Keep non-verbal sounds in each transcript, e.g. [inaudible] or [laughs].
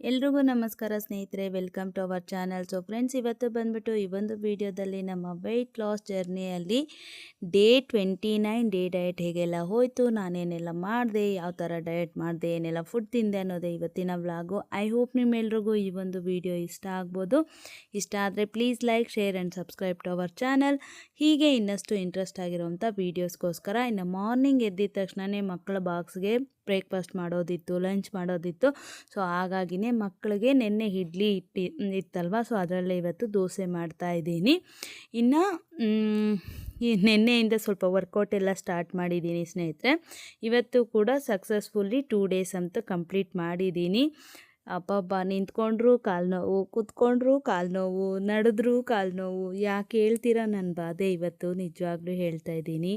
ಎಲ್ರಿಗೂ ನಮಸ್ಕಾರ ಸ್ನೇಹಿತರೆ welcome to our channel so friends ಇವತ್ತು ಬಂದ್ಬಿಟ್ಟು ಈ ಒಂದು ವಿಡಿಯೋದಲ್ಲಿ ನಮ್ಮ weight loss ಜರ್ನಿಯಲ್ಲಿ day twenty nine day diet ಹೇಗೆಲ್ಲ ಹೋಯಿತು, ನಾನೇನೆಲ್ಲ ಮಾಡಿದೆ, ಯಾವ ಥರ ಡಯಟ್ ಮಾಡಿದೆ, ಏನೆಲ್ಲ ಫುಡ್ ತಿಂದೆ ಅನ್ನೋದೇ ಇವತ್ತಿನ ವ್ಲಾಗು ಐ ಹೋಪ್ ನಿಮ್ಮೆಲ್ರಿಗೂ ಈ ಒಂದು ವಿಡಿಯೋ ಇಷ್ಟ ಆಗ್ಬೋದು. ಇಷ್ಟ ಆದರೆ please like share and subscribe to our channel ಹೀಗೆ ಇನ್ನಷ್ಟು ಇಂಟ್ರೆಸ್ಟ್ ಆಗಿರೋವಂಥ ವೀಡಿಯೋಸ್ಗೋಸ್ಕರ ಇನ್ನು ಮಾರ್ನಿಂಗ್ ಎದ್ದಿದ ತಕ್ಷಣವೇ ಮಕ್ಕಳ ಬಾಕ್ಸ್ಗೆ ಬ್ರೇಕ್ಫಾಸ್ಟ್ ಮಾಡೋದಿತ್ತು, ಲಂಚ್ ಮಾಡೋದಿತ್ತು. ಸೊ, ಹಾಗಾಗಿನೇ ಮಕ್ಕಳಿಗೆ ನೆನ್ನೆ ಇಡ್ಲಿ ಇಟ್ಟಿ, ಇತ್ತಲ್ವ? ಸೊ, ಅದರಲ್ಲೇ ಇವತ್ತು ದೋಸೆ ಮಾಡ್ತಾ ಇದ್ದೀನಿ. ಇನ್ನು ಈ ನಿನ್ನೆಯಿಂದ ಸ್ವಲ್ಪ ವರ್ಕೌಟ್ ಎಲ್ಲ ಸ್ಟಾರ್ಟ್ ಮಾಡಿದ್ದೀನಿ ಸ್ನೇಹಿತರೆ. ಇವತ್ತು ಕೂಡ ಸಕ್ಸಸ್ಫುಲ್ಲಿ ಟೂ ಡೇಸ್ ಅಂತ ಕಂಪ್ಲೀಟ್ ಮಾಡಿದ್ದೀನಿ. ಅಪ್ಪಬ್ಬ ನಿಂತ್ಕೊಂಡ್ರು ಕಾಲು ನೋವು, ಕೂತ್ಕೊಂಡ್ರು ಕಾಲು ನೋವು, ನಡೆದ್ರು ಕಾಲು ನೋವು. ಯಾಕೆ ಹೇಳ್ತೀರಾ ನನ್ನ ಬಾಧೆ? ಇವತ್ತು ನಿಜವಾಗ್ಲೂ ಹೇಳ್ತಾ ಇದ್ದೀನಿ.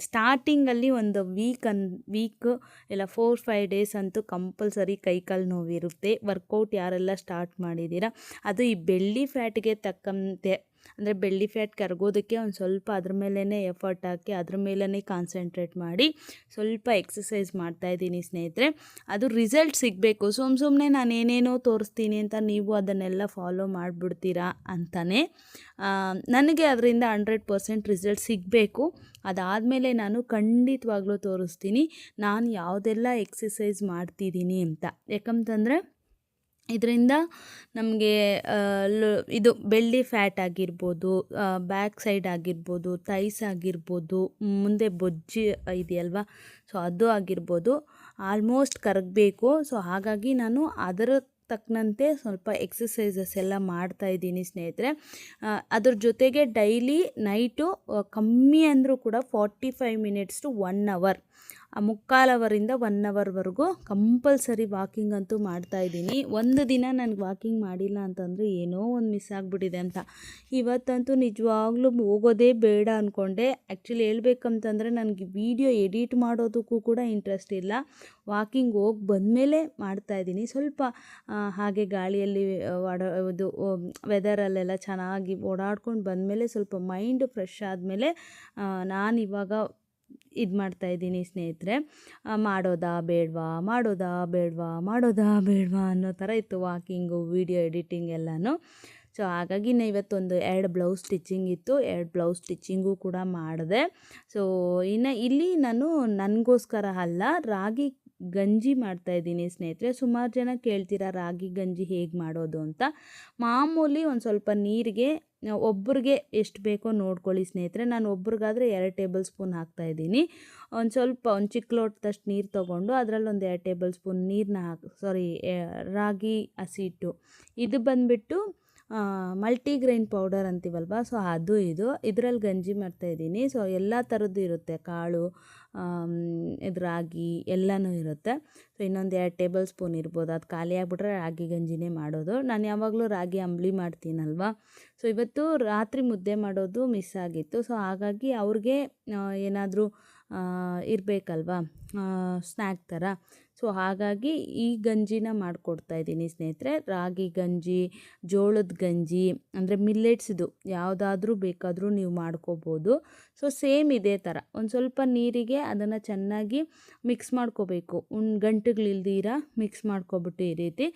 ಸ್ಟಾರ್ಟಿಂಗಲ್ಲಿ ಒಂದು ವೀಕ್ ಅನ್ ವೀಕ್ ಇಲ್ಲ ಫೋರ್ ಫೈವ್ ಡೇಸ್ ಅಂತೂ ಕಂಪಲ್ಸರಿ ಕೈಕಾಲು ನೋವಿರುತ್ತೆ. ವರ್ಕೌಟ್ ಯಾರೆಲ್ಲ ಸ್ಟಾರ್ಟ್ ಮಾಡಿದ್ದೀರಾ? ಅದು ಈ ಬೆಳ್ಳಿ ಫ್ಯಾಟ್ಗೆ ತಕ್ಕಂತೆ ಅಂದರೆ ಬೆಳ್ಳಿ ಫ್ಯಾಟ್ ಕರಗೋದಕ್ಕೆ ಒಂದು ಸ್ವಲ್ಪ ಅದ್ರ ಮೇಲೇ ಎಫರ್ಟ್ ಹಾಕಿ ಅದ್ರ ಮೇಲೇ ಕಾನ್ಸಂಟ್ರೇಟ್ ಮಾಡಿ ಸ್ವಲ್ಪ ಎಕ್ಸಸೈಸ್ ಮಾಡ್ತಾಯಿದ್ದೀನಿ ಸ್ನೇಹಿತರೆ. ಅದು ರಿಸಲ್ಟ್ ಸಿಗಬೇಕು. ಸುಮ್ಮ ಸುಮ್ಮನೆ ನಾನು ಏನೇನೋ ತೋರಿಸ್ತೀನಿ ಅಂತ ನೀವು ಅದನ್ನೆಲ್ಲ ಫಾಲೋ ಮಾಡಿಬಿಡ್ತೀರಾ ಅಂತಲೇ ನನಗೆ ಅದರಿಂದ ಹಂಡ್ರೆಡ್ ಪರ್ಸೆಂಟ್ ರಿಸಲ್ಟ್ ಸಿಗಬೇಕು. ಅದಾದಮೇಲೆ ನಾನು ಖಂಡಿತವಾಗ್ಲೂ ತೋರಿಸ್ತೀನಿ. ನಾನು ಯಾವುದೆಲ್ಲ ಎಕ್ಸಸೈಸ್ ಮಾಡ್ತಿದ್ದೀನಿ ಅಂತ. ಯಾಕಂತಂದರೆ ಇದರಿಂದ ನಮಗೆ ಇದು ಬೆಳ್ಳಿ ಫ್ಯಾಟ್ ಆಗಿರ್ಬೋದು ಬ್ಯಾಕ್ ಸೈಡ್ ಆಗಿರ್ಬೋದು ತೈಸ್ ಆಗಿರ್ಬೋದು, ಮುಂದೆ ಬೊಜ್ಜಿ ಇದೆಯಲ್ವ? ಸೊ, ಅದು ಆಗಿರ್ಬೋದು. ಆಲ್ಮೋಸ್ಟ್ ಕರಗಬೇಕು. ಸೊ, ಹಾಗಾಗಿ ನಾನು ಅದರ ತಕ್ಕಂತೆ ಸ್ವಲ್ಪ ಎಕ್ಸಸೈಸಸ್ ಎಲ್ಲ ಮಾಡ್ತಾ ಇದ್ದೀನಿ ಸ್ನೇಹಿತರೆ. ಅದ್ರ ಜೊತೆಗೆ ಡೈಲಿ ನೈಟು ಕಮ್ಮಿ ಅಂದರೂ ಕೂಡ forty five minutes to one hour. ಮುಕ್ಕಾಲು ಅವರಿಂದ ಒನ್ ಅವರ್ವರೆಗೂ ಕಂಪಲ್ಸರಿ ವಾಕಿಂಗ್ ಅಂತೂ ಮಾಡ್ತಾಯಿದ್ದೀನಿ ಒಂದು ದಿನ ನನಗೆ ವಾಕಿಂಗ್ ಮಾಡಿಲ್ಲ ಅಂತಂದರೆ ಏನೋ ಒಂದು ಮಿಸ್ ಆಗಿಬಿಟ್ಟಿದೆ ಅಂತ. ಇವತ್ತಂತೂ ನಿಜವಾಗ್ಲೂ ಹೋಗೋದೇ ಬೇಡ ಅಂದ್ಕೊಂಡೆ ಆ್ಯಕ್ಚುಲಿ ಹೇಳ್ಬೇಕಂತಂದರೆ ನನಗೆ ವೀಡಿಯೋ ಎಡಿಟ್ ಮಾಡೋದಕ್ಕೂ ಕೂಡ ಇಂಟ್ರೆಸ್ಟ್ ಇಲ್ಲ. ವಾಕಿಂಗ್ ಹೋಗಿ ಬಂದಮೇಲೆ ಮಾಡ್ತಾಯಿದ್ದೀನಿ ಸ್ವಲ್ಪ ಹಾಗೆ ಗಾಳಿಯಲ್ಲಿ ಓಡಾ ಇದು ವೆದರಲ್ಲೆಲ್ಲ ಚೆನ್ನಾಗಿ ಓಡಾಡ್ಕೊಂಡು ಬಂದಮೇಲೆ ಸ್ವಲ್ಪ ಮೈಂಡ್ ಫ್ರೆಶ್ ಆದಮೇಲೆ ನಾನು ಇವಾಗ ಇದು ಮಾಡ್ತಾಯಿದ್ದೀನಿ ಸ್ನೇಹಿತರೆ. ಮಾಡೋದಾ ಬೇಡವಾ? ಮಾಡೋದಾ ಬೇಡವಾ? ಮಾಡೋದಾ ಬೇಡವಾ ಅನ್ನೋ ಥರ ಇತ್ತು ವಾಕಿಂಗು, ವೀಡಿಯೋ ಎಡಿಟಿಂಗ್ ಎಲ್ಲನೂ. ಸೊ, ಹಾಗಾಗಿ ನಾ ಇವತ್ತೊಂದು ಎರಡು ಬ್ಲೌಸ್ ಸ್ಟಿಚ್ಚಿಂಗ್ ಇತ್ತು. ಎರಡು ಬ್ಲೌಸ್ ಸ್ಟಿಚ್ಚಿಂಗು ಕೂಡ ಮಾಡಿದೆ. ಸೊ, ಇನ್ನು ಇಲ್ಲಿ ನಾನು ನನಗೋಸ್ಕರ ಅಲ್ಲ, ರಾಗಿ ಗಂಜಿ ಮಾಡ್ತಾ ಇದ್ದೀನಿ ಸ್ನೇಹಿತರೆ. ಸುಮಾರು ಜನ ಕೇಳ್ತೀರಾ ರಾಗಿ ಗಂಜಿ ಹೇಗೆ ಮಾಡೋದು ಅಂತ? ಮಾಮೂಲಿ ಒಂದು ಸ್ವಲ್ಪ ನೀರಿಗೆ ಒಬ್ರಿಗೆ ಎಷ್ಟು ಬೇಕೋ ನೋಡ್ಕೊಳ್ಳಿ ಸ್ನೇಹಿತರೆ. ನಾನು ಒಬ್ರಿಗಾದರೆ ಎರಡು ಟೇಬಲ್ ಸ್ಪೂನ್ ಹಾಕ್ತಾಯಿದ್ದೀನಿ ಒಂದು ಸ್ವಲ್ಪ ಒಂದು ಚಿಕ್ಕ ಲೋಟದಷ್ಟು ನೀರು ತೊಗೊಂಡು ಅದರಲ್ಲಿ ಒಂದು ಎರಡು ಟೇಬಲ್ ಸ್ಪೂನ್ ನೀರನ್ನ ಹಾಕಿ ಸಾರಿ ರಾಗಿ ಹಸಿಟ್ಟು ಇದು ಬಂದುಬಿಟ್ಟು ಮಲ್ಟಿಗ್ರೈನ್ ಪೌಡರ್ ಅಂತೀವಲ್ವ? ಸೊ ಅದು ಇದು. ಇದರಲ್ಲಿ ಗಂಜಿ ಮಾಡ್ತಾಯಿದ್ದೀನಿ ಸೊ ಎಲ್ಲ ಥರದ್ದು ಇರುತ್ತೆ. ಕಾಳು ಇದು ರಾಗಿ ಎಲ್ಲನೂ ಇರುತ್ತೆ. ಸೊ ಇನ್ನೊಂದು ಎರಡು ಟೇಬಲ್ ಸ್ಪೂನ್ ಇರ್ಬೋದು. ಅದು ಖಾಲಿ ಆಗಿಬಿಟ್ರೆ ರಾಗಿ ಗಂಜಿನೇ ಮಾಡೋದು. ನಾನು ಯಾವಾಗಲೂ ರಾಗಿ ಅಂಬ್ಲಿ ಮಾಡ್ತೀನಲ್ವ? ಸೊ ಇವತ್ತು ರಾತ್ರಿ ಮುದ್ದೆ ಮಾಡೋದು ಮಿಸ್ ಆಗಿತ್ತು. ಸೊ ಹಾಗಾಗಿ ಅವ್ರಿಗೆ ಏನಾದರೂ ಇರಬೇಕಲ್ವಾ? ಸ್ನ್ಯಾಕ್ ಥರ. ಸೊ ಹಾಗಾಗಿ ಈ ಗಂಜಿನ ಮಾಡಿಕೊಡ್ತಾ ಇದ್ದೀನಿ ಸ್ನೇಹಿತರೆ. ರಾಗಿ ಗಂಜಿ, ಜೋಳದ ಗಂಜಿ, ಅಂದರೆ ಮಿಲ್ಲೆಟ್ಸ್ದು ಯಾವುದಾದ್ರೂ ಬೇಕಾದರೂ ನೀವು ಮಾಡ್ಕೋಬೋದು. ಸೊ ಸೇಮ್ ಇದೇ ಥರ ಒಂದು ಸ್ವಲ್ಪ ನೀರಿಗೆ ಅದನ್ನು ಚೆನ್ನಾಗಿ ಮಿಕ್ಸ್ ಮಾಡ್ಕೋಬೇಕು. ಒಂದು ಗಂಟುಗಳಿಲ್ದಿರ ಮಿಕ್ಸ್ ಮಾಡ್ಕೊಬಿಟ್ಟು ಈ ರೀತಿ.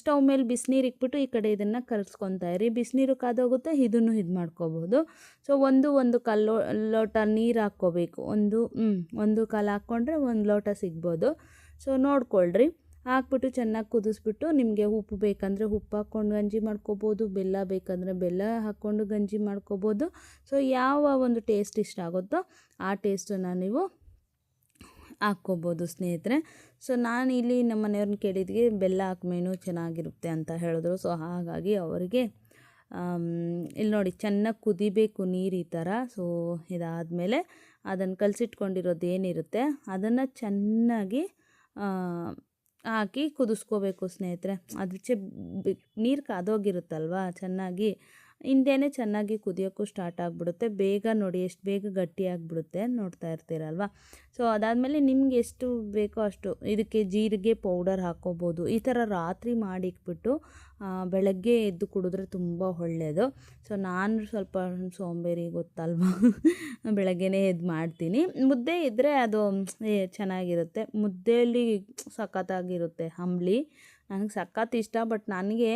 ಸ್ಟವ್ ಮೇಲೆ ಬಿಸಿನೀರು ಇಕ್ಬಿಟ್ಟು ಈ ಕಡೆ ಇದನ್ನು ಕಲಿಸ್ಕೊತಾ ಇರಿ. ಬಿಸಿನೀರು ಕಾದೋಗುತ್ತೆ, ಇದನ್ನು ಇದು ಮಾಡ್ಕೋಬೋದು. ಸೊ ಒಂದು ಒಂದು ಕಲ್ಲು, ಲೋಟ ನೀರು ಹಾಕ್ಕೋಬೇಕು. ಒಂದು ಒಂದು ಕಾಲು ಹಾಕ್ಕೊಂಡ್ರೆ ಒಂದು ಲೋಟ ಸಿಗ್ಬೋದು. ಸೊ ನೋಡ್ಕೊಳ್ರಿ. ಹಾಕ್ಬಿಟ್ಟು ಚೆನ್ನಾಗಿ ಕುದಿಸ್ಬಿಟ್ಟು ನಿಮಗೆ ಉಪ್ಪು ಬೇಕಂದರೆ ಉಪ್ಪು ಹಾಕ್ಕೊಂಡು ಗಂಜಿ ಮಾಡ್ಕೋಬೋದು, ಬೆಲ್ಲ ಬೇಕಂದರೆ ಬೆಲ್ಲ ಹಾಕ್ಕೊಂಡು ಗಂಜಿ ಮಾಡ್ಕೋಬೋದು. ಸೊ ಯಾವ ಒಂದು ಟೇಸ್ಟ್ ಇಷ್ಟ ಆಗುತ್ತೋ ಆ ಟೇಸ್ಟನ್ನು ನೀವು ಹಾಕ್ಕೋಬೋದು ಸ್ನೇಹಿತರೆ. ಸೊ ನಾನು ಇಲ್ಲಿ ನಮ್ಮ ಮನೆಯವ್ರನ್ನ ಕೇಳಿದ್ಗೆ ಬೆಲ್ಲ ಹಾಕ್ಮೇನು ಚೆನ್ನಾಗಿರುತ್ತೆ ಅಂತ ಹೇಳಿದ್ರು. ಸೊ ಹಾಗಾಗಿ ಅವರಿಗೆ ಇಲ್ಲಿ ನೋಡಿ ಚೆನ್ನಾಗಿ ಕುದಿಬೇಕು ನೀರು ಈ ಥರ. ಸೊ ಇದಾದಮೇಲೆ ಅದನ್ನು ಕಲಸಿಟ್ಕೊಂಡಿರೋದು ಏನಿರುತ್ತೆ, ಅದನ್ನು ಚೆನ್ನಾಗಿ ಹಾಕಿ ಕುದಿಸ್ಕೋಬೇಕು ಸ್ನೇಹಿತರೆ. ಅದಕ್ಕೆ ನೀರು ಕಾದೋಗಿರುತ್ತಲ್ವ? ಚೆನ್ನಾಗಿ ಹಿಂದೆನೇ ಚೆನ್ನಾಗಿ ಕುದಿಯೋಕ್ಕೂ ಸ್ಟಾರ್ಟ್ ಆಗಿಬಿಡುತ್ತೆ. ಬೇಗ ನೋಡಿ, ಎಷ್ಟು ಬೇಗ ಗಟ್ಟಿಯಾಗಿಬಿಡುತ್ತೆ ನೋಡ್ತಾ ಇರ್ತೀರಲ್ವ? ಸೊ ಅದಾದಮೇಲೆ ನಿಮ್ಗೆ ಎಷ್ಟು ಬೇಕೋ ಅಷ್ಟು ಇದಕ್ಕೆ ಜೀರಿಗೆ ಪೌಡರ್ ಹಾಕ್ಕೋಬೋದು ಈ ಥರ ರಾತ್ರಿ ಮಾಡಿಕ್ಬಿಟ್ಟು ಬೆಳಗ್ಗೆ ಎದ್ದು ಕುಡಿದ್ರೆ ತುಂಬ ಒಳ್ಳೆಯದು ಸೊ ನಾನು ಸ್ವಲ್ಪ ಸೋಂಬೇರಿ ಗೊತ್ತಲ್ವ? [laughs] ಬೆಳಗ್ಗೆನೇ ಎದ್ದು ಮಾಡ್ತೀನಿ. ಮುದ್ದೆ ಇದ್ದರೆ ಅದು ಚೆನ್ನಾಗಿರುತ್ತೆ. ಮುದ್ದೆಯಲ್ಲಿ ಸಖತ್ತಾಗಿರುತ್ತೆ ಅಂಬ್ಲಿ ನನಗೆ ಸಖತ್ ಇಷ್ಟ ಬಟ್ ನನಗೆ,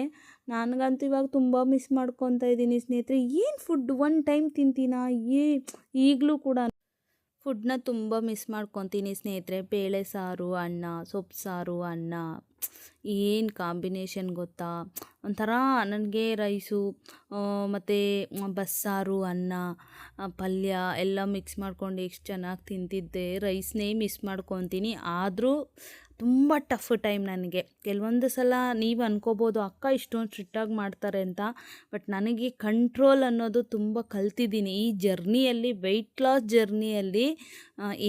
ನನಗಂತೂ ಇವಾಗ ತುಂಬ ಮಿಸ್ ಮಾಡ್ಕೊತಾ ಇದ್ದೀನಿ ಸ್ನೇಹಿತರೆ. ಏನು ಫುಡ್ ಒನ್ ಟೈಮ್ ತಿಂತೀನಾ? ಏ, ಈಗಲೂ ಕೂಡ ಫುಡ್ನ ತುಂಬ ಮಿಸ್ ಮಾಡ್ಕೊತೀನಿ ಸ್ನೇಹಿತರೆ. ಬೇಳೆ ಸಾರು, ಅನ್ನ, ಸೊಪ್ಪು ಸಾರು, ಅನ್ನ. ಏನು ಕಾಂಬಿನೇಷನ್ ಗೊತ್ತಾ? ಒಂಥರ ನನಗೆ ರೈಸು ಮತ್ತು ಬಸ್ಸಾರು ಅನ್ನ ಪಲ್ಯ ಎಲ್ಲ ಮಿಕ್ಸ್ ಮಾಡ್ಕೊಂಡು ಎಷ್ಟು ಚೆನ್ನಾಗಿ ತಿಂತಿದ್ದೆ ರೈಸ್ನೇ ಮಿಸ್ ಮಾಡ್ಕೊತೀನಿ. ಆದರೂ ತುಂಬ ಟಫ್ ಟೈಮ್ ನನಗೆ. ಕೆಲವೊಂದು ಸಲ ನೀವು ಅನ್ಕೋಬೋದು, ಅಕ್ಕ ಇಷ್ಟೊಂದು ಸ್ಟ್ರಿಕ್ಟಾಗಿ ಮಾಡ್ತಾರೆ ಅಂತ. ಬಟ್ ನನಗೆ ಕಂಟ್ರೋಲ್ ಅನ್ನೋದು ತುಂಬ ಕಲ್ತಿದ್ದೀನಿ. ಈ ಜರ್ನಿಯಲ್ಲಿ ವೆಯ್ಟ್ ಲಾಸ್ ಜರ್ನಿಯಲ್ಲಿ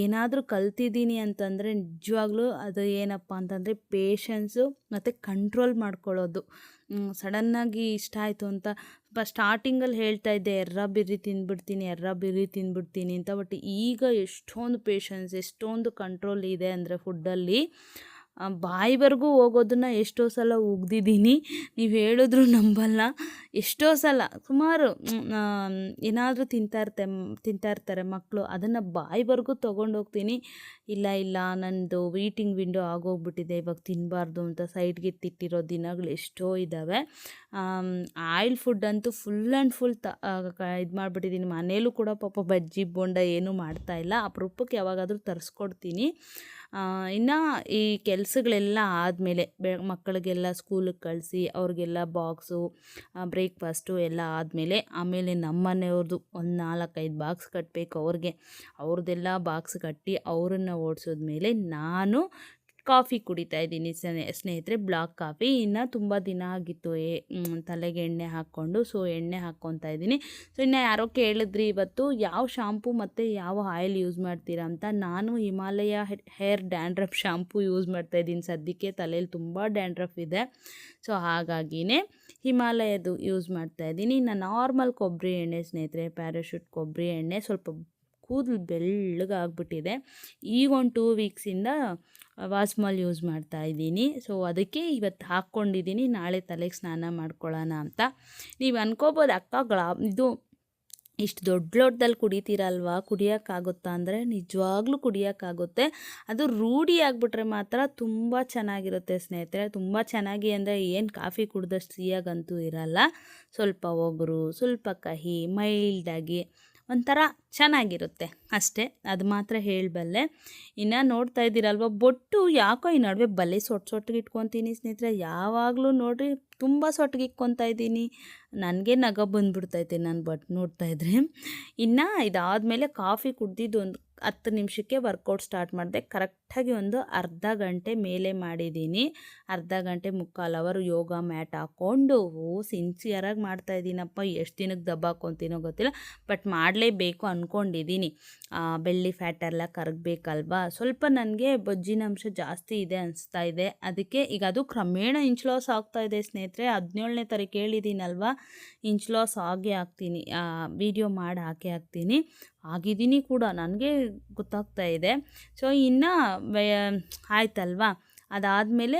ಏನಾದರೂ ಕಲ್ತಿದ್ದೀನಿ ಅಂತಂದರೆ ನಿಜವಾಗ್ಲೂ ಅದು ಏನಪ್ಪ ಅಂತಂದರೆ ಪೇಷನ್ಸು ಮತ್ತು ಕಂಟ್ರೋಲ್ ಮಾಡ್ಕೊಳ್ಳೋದು. ಸಡನ್ನಾಗಿ ಇಷ್ಟ ಆಯಿತು ಅಂತ ಬ ಸ್ಟಾರ್ಟಿಂಗಲ್ಲಿ ಹೇಳ್ತಾ ಇದ್ದೆ, ಎರ್ರ ಬಿರ್ರಿ ತಿಂದ್ಬಿಡ್ತೀನಿ, ಎರ್ರ ಬಿರ್ರಿ ತಿಂದ್ಬಿಡ್ತೀನಿ ಅಂತ. ಬಟ್ ಈಗ ಎಷ್ಟೊಂದು ಪೇಷನ್ಸ್ ಎಷ್ಟೊಂದು ಕಂಟ್ರೋಲ್ ಇದೆ ಅಂದರೆ ಫುಡ್ಡಲ್ಲಿ ಬಾಯಿವರೆಗೂ ಹೋಗೋದನ್ನ ಎಷ್ಟೋ ಸಲ ಉಗ್ದಿದ್ದೀನಿ. ನೀವು ಹೇಳಿದ್ರು ನಂಬಲ್ಲ. ಎಷ್ಟೋ ಸಲ, ಸುಮಾರು ಏನಾದರೂ ತಿಂತಾ ತಿಂತಾಯಿರ್ತಾರೆ ಮಕ್ಕಳು ಅದನ್ನು ಬಾಯಿವರೆಗೂ ತೊಗೊಂಡೋಗ್ತೀನಿ ಇಲ್ಲ ಇಲ್ಲ ನನ್ನದು ವೀಟಿಂಗ್ ವಿಂಡೋ ಆಗೋಗ್ಬಿಟ್ಟಿದೆ, ಇವಾಗ ತಿನ್ನಬಾರ್ದು ಅಂತ ಸೈಡ್ಗೆ ತಿಟ್ಟಿರೋ ದಿನಗಳು ಎಷ್ಟೋ ಇದ್ದಾವೆ ಆಯಿಲ್ ಫುಡ್ ಅಂತೂ ಫುಲ್ ಆ್ಯಂಡ್ ಫುಲ್ ತ ಇದು ಮಾಡಿಬಿಟ್ಟಿದ್ದೀನಿ ಮನೇಲೂ ಕೂಡ ಪಾಪ ಬಜ್ಜಿ, ಬೋಂಡ ಏನೂ ಮಾಡ್ತಾಯಿಲ್ಲ ಅಪರೂಪಕ್ಕೆ ಯಾವಾಗಾದರೂ ತರಿಸ್ಕೊಡ್ತೀನಿ. ಇನ್ನು ಈ ಕೆಲಸಗಳೆಲ್ಲ ಆದಮೇಲೆ ಬೆ, ಮಕ್ಕಳಿಗೆಲ್ಲ ಸ್ಕೂಲಿಗೆ ಕಳಿಸಿ ಅವ್ರಿಗೆಲ್ಲ ಬಾಕ್ಸು ಬ್ರೇಕ್ಫಾಸ್ಟು ಎಲ್ಲ ಆದಮೇಲೆ ಆಮೇಲೆ ನಮ್ಮನೆಯವ್ರದ್ದು ಒಂದು ನಾಲ್ಕೈದು ಬಾಕ್ಸ್ ಕಟ್ಟಬೇಕು ಅವ್ರಿಗೆ. ಅವ್ರದ್ದೆಲ್ಲ ಬಾಕ್ಸ್ ಕಟ್ಟಿ ಅವರನ್ನು ಓಡಿಸಿದ್ಮೇಲೆ ನಾನು ಕಾಫಿ ಕುಡಿತಾ ಇದ್ದೀನಿ ಸ್ನೇ ಸ್ನೇಹಿತರೆ, ಬ್ಲಾಕ್ ಕಾಫಿ. ಇನ್ನು ತುಂಬ ದಿನ ಆಗಿತ್ತು ಏ ತಲೆಗೆ ಎಣ್ಣೆ ಹಾಕ್ಕೊಂಡು, ಸೊ, ಎಣ್ಣೆ ಹಾಕ್ಕೊತಾ ಇದ್ದೀನಿ. ಸೊ, ಇನ್ನು ಯಾರೋ ಕೇಳಿದ್ರಿ ಇವತ್ತು, ಯಾವ ಶಾಂಪು ಮತ್ತು ಯಾವ ಆಯಿಲ್ ಯೂಸ್ ಮಾಡ್ತೀರಾ ಅಂತ. ನಾನು Himalaya hair dandruff shampoo use ಮಾಡ್ತಾ ಇದ್ದೀನಿ. ಸದ್ಯಕ್ಕೆ ತಲೆಯಲ್ಲಿ ತುಂಬ ಡ್ಯಾಂಡ್ರಫ್ ಇದೆ. ಸೊ, ಹಾಗಾಗಿನೇ ಹಿಮಾಲಯದು ಯೂಸ್ ಮಾಡ್ತಾ ಇದ್ದೀನಿ. ಇನ್ನು ನಾರ್ಮಲ್ ಕೊಬ್ಬರಿ ಎಣ್ಣೆ, ಸ್ನೇಹಿತರೆ, ಪ್ಯಾರಾಶೂಟ್ ಕೊಬ್ಬರಿ ಎಣ್ಣೆ, ಸ್ವಲ್ಪ ಕೂದಲು ಬೆಳ್ಳಗಾಗ್ಬಿಟ್ಟಿದೆ. ಈಗ ಒಂದು ಟೂ ವೀಕ್ಸಿಂದ ವಾಸ್ಮಾಲ್ ಯೂಸ್ ಮಾಡ್ತಾ ಇದ್ದೀನಿ. ಸೊ ಅದಕ್ಕೆ ಇವತ್ತು ಹಾಕ್ಕೊಂಡಿದ್ದೀನಿ. ನಾಳೆ ತಲೆಗೆ ಸ್ನಾನ ಮಾಡ್ಕೊಳ್ಳೋಣ ಅಂತ. ನೀವು ಅನ್ಕೋಬೋದು ಅಕ್ಕ ಗ್ಲಾ ಇದು ಇಷ್ಟು ದೊಡ್ಡ ಲೋಟದಲ್ಲಿ ಕುಡಿತೀರಲ್ವಾ? ಕುಡಿಯೋಕ್ಕಾಗುತ್ತಾ ಅಂದರೆ ನಿಜವಾಗ್ಲೂ ಕುಡಿಯೋಕ್ಕಾಗುತ್ತೆ. ಅದು ರೂಢಿ ಆಗಿಬಿಟ್ರೆ ಮಾತ್ರ ತುಂಬ ಚೆನ್ನಾಗಿರುತ್ತೆ ಸ್ನೇಹಿತರೆ. ತುಂಬ ಚೆನ್ನಾಗಿ ಅಂದರೆ ಏನು ಕಾಫಿ ಕುಡಿದಷ್ಟು ಸಿಹಿಯಾಗಂತೂ ಇರಲ್ಲ. ಸ್ವಲ್ಪ ಒಗರು, ಸ್ವಲ್ಪ ಕಹಿ ಮೈಲ್ಡಾಗಿ ಒಂಥರ ಚೆನ್ನಾಗಿರುತ್ತೆ. ಅಷ್ಟೇ, ಅದು ಮಾತ್ರ ಹೇಳಬಲ್ಲೆ. ಇನ್ನು ನೋಡ್ತಾ ಇದ್ದೀರಲ್ವ, ಬೊಟ್ಟು ಯಾಕೋ ಈ ನಡುವೆ ಬಲೆ ಸೊಟ್ಟು ಸೊಟ್ಟಿಗೆ ಇಟ್ಕೊತೀನಿ ಸ್ನೇಹಿತರೆ. ಯಾವಾಗಲೂ ನೋಡಿರಿ, ತುಂಬ ಸೊಟ್ಟಿಗೆ ಇಕ್ಕೊತಾ ಇದ್ದೀನಿ. ನನಗೆ ನಗ ಬಂದ್ಬಿಡ್ತೈತೆ ನಾನು ಬಟ್ ನೋಡ್ತಾ ಇದ್ರೆ. ಇನ್ನು ಇದಾದಮೇಲೆ ಕಾಫಿ ಕುಡ್ದಿದ್ದು ಒಂದು ಹತ್ತು ನಿಮಿಷಕ್ಕೆ ವರ್ಕೌಟ್ ಸ್ಟಾರ್ಟ್ ಮಾಡಿದೆ. ಕರೆಕ್ಟಾಗಿ ಒಂದು ಅರ್ಧ ಗಂಟೆ ಮೇಲೆ ಮಾಡಿದ್ದೀನಿ. ಅರ್ಧ ಗಂಟೆ ಮುಕ್ಕಾಲು ಅವರು ಯೋಗ ಮ್ಯಾಟ್ ಹಾಕ್ಕೊಂಡು ಸಿನ್ಸಿಯರಾಗಿ ಮಾಡ್ತಾಯಿದ್ದೀನಪ್ಪ ಎಷ್ಟು ದಿನಕ್ಕೆ ದಬ್ಬ ಹಾಕೊತೀನೋ ಗೊತ್ತಿಲ್ಲ. ಬಟ್ ಮಾಡಲೇಬೇಕು ಅಂದ್ಕೊಂಡಿದ್ದೀನಿ ಬೆಳ್ಳಿ ಫ್ಯಾಟೆಲ್ಲ ಕರಗಬೇಕಲ್ವಾ? ಸ್ವಲ್ಪ ನನಗೆ ಬೊಜ್ಜಿನ ಅಂಶ ಜಾಸ್ತಿ ಇದೆ ಅನಿಸ್ತಾ ಇದೆ. ಅದಕ್ಕೆ ಈಗ ಅದು ಕ್ರಮೇಣ ಇಂಚ್ ಲಾಸ್ ಆಗ್ತಾ ಇದೆ ಸ್ನೇಹಿತರೆ. ಹದಿನೇಳನೇ ತಾರೀಕು ಹೇಳಿದ್ದೀನಲ್ವಾ ಇಂಚ್ ಲಾಸ್ ಆಗೇ ಹಾಕ್ತೀನಿ. ವಿಡಿಯೋ ಮಾಡಿ ಹಾಕೇ ಹಾಕ್ತೀನಿ. ಆಗಿದ್ದೀನಿ ಕೂಡ, ನನಗೆ ಗೊತ್ತಾಗ್ತಾ ಇದೆ. ಸೊ ಇನ್ನು ಆಯ್ತಲ್ವಾ? ಅದಾದಮೇಲೆ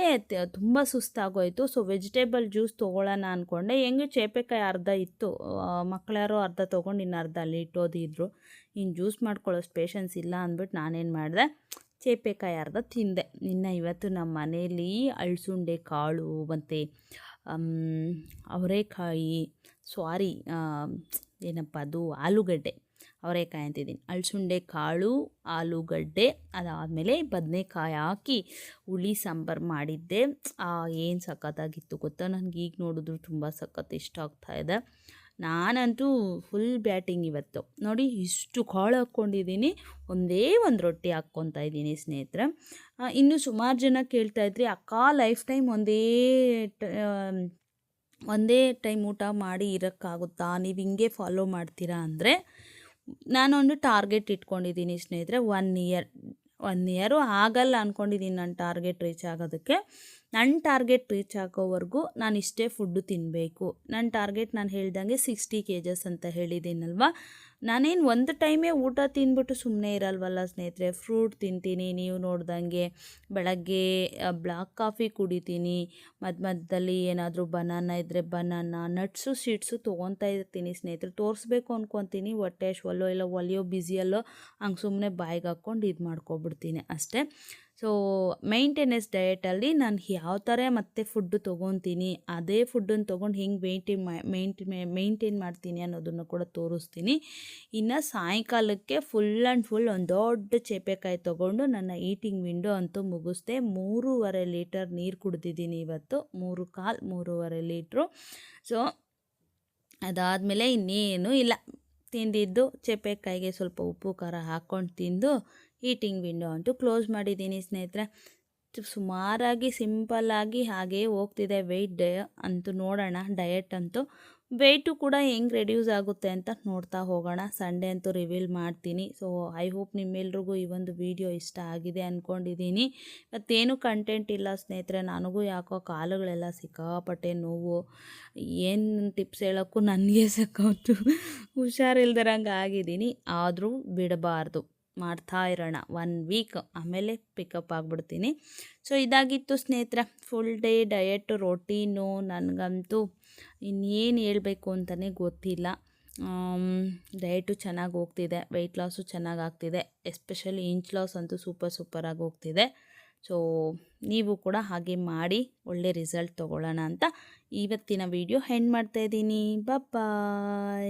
ತುಂಬ ಸುಸ್ತಾಗೋಯಿತು. ಸೊ ವೆಜಿಟೇಬಲ್ ಜ್ಯೂಸ್ ತೊಗೊಳ್ಳೋಣ ಅಂದ್ಕೊಂಡೆ ಹೆಂಗೆ ಚೇಪೆಕಾಯಿ ಅರ್ಧ ಇತ್ತು ಮಕ್ಕಳ್ಯಾರು ಅರ್ಧ ತೊಗೊಂಡು ಇನ್ನು ಅರ್ಧ ಅಲ್ಲಿ ಇಟ್ಟೋದಿದ್ರು. ಇನ್ನು ಜ್ಯೂಸ್ ಮಾಡ್ಕೊಳ್ಳೋಷ್ಟು ಪೇಷನ್ಸ್ ಇಲ್ಲ ಅಂದ್ಬಿಟ್ಟು ನಾನೇನು ಮಾಡಿದೆ, ಚೇಪೆಕಾಯಿ ಅರ್ಧ ತಿಂದೆ. ಇನ್ನು ಇವತ್ತು ನಮ್ಮ ಮನೆಯಲ್ಲಿ ಅಳ್ಸುಂಡೆ ಕಾಳು, ಮತ್ತು ಅವರೆಕಾಯಿ ಸಾರಿ ಏನಪ್ಪ ಅದು, ಆಲೂಗಡ್ಡೆ. ಅವರೆಕಾಯಿ ಅಂತಿದ್ದೀನಿ. ಅಳಸುಂಡೆ ಕಾಳು, ಆಲೂಗಡ್ಡೆ, ಅದಾದಮೇಲೆ ಬದನೆಕಾಯಿ ಹಾಕಿ ಹುಳಿ, ಸಾಂಬಾರು ಮಾಡಿದ್ದೆ. ಏನು ಸಖತ್ತಾಗಿತ್ತು ಗೊತ್ತಾ? ನನಗೆ ಈಗ ನೋಡಿದ್ರು ತುಂಬ ಸಖತ್ ಇಷ್ಟ ಆಗ್ತಾ ಇದೆ. ನಾನಂತೂ ಫುಲ್ ಬ್ಯಾಟಿಂಗ್ ಇವತ್ತು. ನೋಡಿ, ಇಷ್ಟು ಕಾಳು ಹಾಕ್ಕೊಂಡಿದ್ದೀನಿ. ಒಂದೇ ಒಂದು ರೊಟ್ಟಿ ಹಾಕ್ಕೊತಾ ಇದ್ದೀನಿ ಸ್ನೇಹಿತರೆ. ಇನ್ನು ಸುಮಾರು ಜನ ಕೇಳ್ತಾ ಇದ್ರಿ, ಅಕ್ಕ, ಲೈಫ್ ಟೈಮ್ ಒಂದೇ ಒಂದೇ ಟೈಮ್ ಊಟ ಮಾಡಿ ಇರೋಕ್ಕಾಗುತ್ತಾ? ನೀವು ಹಿಂಗೆ ಫಾಲೋ ಮಾಡ್ತೀರಾ? ಅಂದರೆ ನಾನೊಂದು ಟಾರ್ಗೆಟ್ ಇಟ್ಕೊಂಡಿದ್ದೀನಿ ಸ್ನೇಹಿತರೆ ಒನ್ ಇಯರ್ ಒನ್ ಇಯರು ಆಗಲ್ಲ ಅಂದ್ಕೊಂಡಿದ್ದೀನಿ ನನ್ನ ಟಾರ್ಗೆಟ್ ರೀಚ್ ಆಗೋದಕ್ಕೆ. ನನ್ನ ಟಾರ್ಗೆಟ್ ರೀಚ್ ಆಗೋವರೆಗೂ ನಾನು ಇಷ್ಟೇ ಫುಡ್ಡು ತಿನ್ನಬೇಕು ನನ್ನ ಟಾರ್ಗೆಟ್ ನಾನು ಹೇಳ್ದಂಗೆ ಸಿಕ್ಸ್ಟಿ ಕೆ ಜಸ್ ಅಂತ ಹೇಳಿದ್ದೀನಲ್ವ? ನಾನೇನು ಒಂದು ಟೈಮೇ ಊಟ ತಿಂದ್ಬಿಟ್ಟು ಸುಮ್ಮನೆ ಇರಲ್ವಲ್ಲ ಸ್ನೇಹಿತರೆ? ಫ್ರೂಟ್ ತಿಂತೀನಿ, ನೀವು ನೋಡ್ದಂಗೆ ಬೆಳಗ್ಗೆ ಬ್ಲ್ಯಾಕ್ ಕಾಫಿ ಕುಡಿತೀನಿ ಮಧ್ಯ ಮಧ್ಯದಲ್ಲಿ ಏನಾದರೂ ಬನಾನ ಇದ್ದರೆ ಬನಾನ ನಟ್ಸು ಸೀಡ್ಸು ತೊಗೊತಾ ಇರ್ತೀನಿ ಸ್ನೇಹಿತರೆ. ತೋರಿಸ್ಬೇಕು ಅಂದ್ಕೊತೀನಿ ಹೊಟ್ಟೆ ಒಲ್ಲೋ ಇಲ್ಲ ಒಲಿಯೋ ಬ್ಯುಸಿಯಲ್ಲೋ ಹಂಗೆ ಸುಮ್ಮನೆ ಬಾಯಿಗೆ ಹಾಕ್ಕೊಂಡು ಇದು ಮಾಡ್ಕೊಬಿಡ್ತೀನಿ ಅಷ್ಟೇ. ಸೊ ಮೈಂಟೆನೆನ್ಸ್ ಡಯೆಟಲ್ಲಿ ನಾನು ಯಾವ ಥರ ಮತ್ತೆ ಫುಡ್ಡು ತೊಗೊತೀನಿ, ಅದೇ ಫುಡ್ಡನ್ನು ತೊಗೊಂಡು ಹೆಂಗೆ ಮೇಂಟೈನ್ ಮಾ ಮೇಂಟೈನ್ ಮೇಂಟೈನ್ ಮಾಡ್ತೀನಿ ಅನ್ನೋದನ್ನು ಕೂಡ ತೋರಿಸ್ತೀನಿ. ಇನ್ನು ಸಾಯಂಕಾಲಕ್ಕೆ ಫುಲ್ ಆ್ಯಂಡ್ ಫುಲ್ ಒಂದು ದೊಡ್ಡ ಚೇಪೆಕಾಯಿ ತೊಗೊಂಡು ನನ್ನ ಈಟಿಂಗ್ ವಿಂಡೋ ಅಂತೂ ಮುಗಿಸ್ದೆ. ಮೂರುವರೆ ಲೀಟರ್ ನೀರು ಕುಡ್ದಿದ್ದೀನಿ ಇವತ್ತು. ಮೂರು ಕಾಲು ಮೂರುವರೆ ಲೀಟ್ರು ಸೊ ಅದಾದಮೇಲೆ ಇನ್ನೇನು ಇಲ್ಲ. ತಿಂದಿದ್ದು ಚೇಪೆಕಾಯಿಗೆ ಸ್ವಲ್ಪ ಉಪ್ಪು, ಖಾರ ಹಾಕ್ಕೊಂಡು ತಿಂದು ಈಟಿಂಗ್ ವಿಂಡೋ ಅಂತೂ ಕ್ಲೋಸ್ ಮಾಡಿದ್ದೀನಿ ಸ್ನೇಹಿತರೆ. ಸುಮಾರಾಗಿ ಸಿಂಪಲ್ಲಾಗಿ ಹಾಗೇ ಹೋಗ್ತಿದೆ ವೆಯ್ಟ್ ಡಯ ಅಂತೂ ನೋಡೋಣ ಡಯಟ್ ಅಂತೂ. ವೆಯ್ಟು ಕೂಡ ಹೆಂಗೆ ರೆಡ್ಯೂಸ್ ಆಗುತ್ತೆ ಅಂತ ನೋಡ್ತಾ ಹೋಗೋಣ. ಸಂಡೇ ಅಂತೂ ರಿವೀಲ್ ಮಾಡ್ತೀನಿ. ಸೊ ಐ ಹೋಪ್ ನಿಮ್ಮೆಲ್ರಿಗೂ ಈ ಒಂದು ವಿಡಿಯೋ ಇಷ್ಟ ಆಗಿದೆ ಅಂದ್ಕೊಂಡಿದ್ದೀನಿ ಮತ್ತೇನು ಕಂಟೆಂಟ್ ಇಲ್ಲ ಸ್ನೇಹಿತರೆ. ನನಗೂ ಯಾಕೋ ಕಾಲುಗಳೆಲ್ಲ ಸಿಕ್ಕಾಪಟ್ಟೆ ನೋವು. ಏನು ಟಿಪ್ಸ್ ಹೇಳೋಕ್ಕೂ ನನಗೆ ಸಿಕ್ಕೋದು ಹುಷಾರಿಲ್ದಿರಂಗೆ ಆಗಿದ್ದೀನಿ. ಆದರೂ ಬಿಡಬಾರ್ದು. ಮಾಡ್ತಾ ಇರೋಣ. ಒನ್ ವೀಕ್ ಆಮೇಲೆ ಪಿಕಪ್ ಆಗಿಬಿಡ್ತೀನಿ. ಸೊ ಇದಾಗಿತ್ತು ಸ್ನೇಹಿತರೆ. ಫುಲ್ ಡೇ ಡಯಟ್ ರೊಟೀನು ನನಗಂತೂ ಇನ್ನೇನು ಹೇಳಬೇಕು ಅಂತಲೇ ಗೊತ್ತಿಲ್ಲ. ಡಯಟು ಚೆನ್ನಾಗಿ ಹೋಗ್ತಿದೆ. ವೆಯ್ಟ್ ಲಾಸು ಚೆನ್ನಾಗಿ ಆಗ್ತಿದೆ. ಎಸ್ಪೆಷಲಿ ಇಂಚ್ ಲಾಸ್ ಅಂತೂ ಸೂಪರ್ ಸೂಪರಾಗಿ ಹೋಗ್ತಿದೆ. ಸೊ ನೀವು ಕೂಡ ಹಾಗೆ ಮಾಡಿ ಒಳ್ಳೆ ರಿಸಲ್ಟ್ ತೊಗೊಳ್ಳೋಣ ಅಂತ ಇವತ್ತಿನ ವಿಡಿಯೋ ಹೆಂಡ್ ಮಾಡ್ತಾಯಿದ್ದೀನಿ ಬಾಯ್